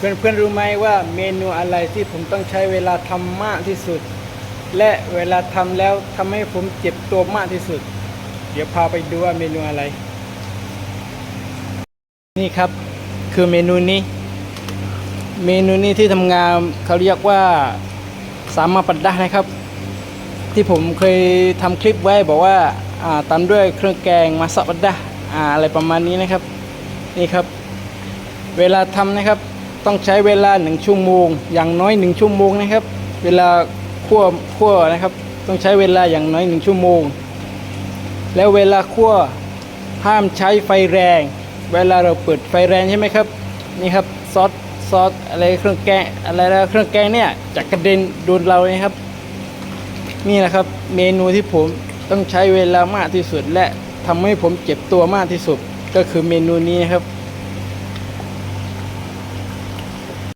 เพื่อนๆรู้ไหมว่าเมนูอะไรที่ผมต้องใช้เวลาทำมากที่สุด และเวลาทำแล้วทำให้ผมเจ็บตัวมากที่สุด เดี๋ยวพาไปดูว่าเมนูอะไร นี่ครับคือเมนูนี้ เมนูนี้ที่ทำงานเขาเรียกว่าสามาปัดดะนะครับ ที่ผมเคยทำคลิปไว้บอกว่าตามด้วยเครื่องแกงมาสับปัดดะอ่าอะไรประมาณนี้นะครับ นี่ครับ เวลาทำนะครับ ต้องใช้เวลาหนึ่งชั่วโมง อย่างน้อยหนึ่งชั่วโมงนะครับ เวลาคั่วคั่วนะครับ ต้องใช้เวลาอย่างน้อยหนึ่งชั่วโมง แล้วเวลาคั่วห้ามใช้ไฟแรง เวลาเราเปิดไฟแรงใช่ไหมครับนี่ครับซอสซอสอะไรเครื่องแกงอะไรนะเครื่องแกงเนี่ยจะกระเด็นโดนเราเลยครับ นี่นะครับเมนูที่ผมต้องใช้เวลามากที่สุดและทำให้ผมเจ็บตัวมากที่สุด ก็คือเมนูนี้นะครับ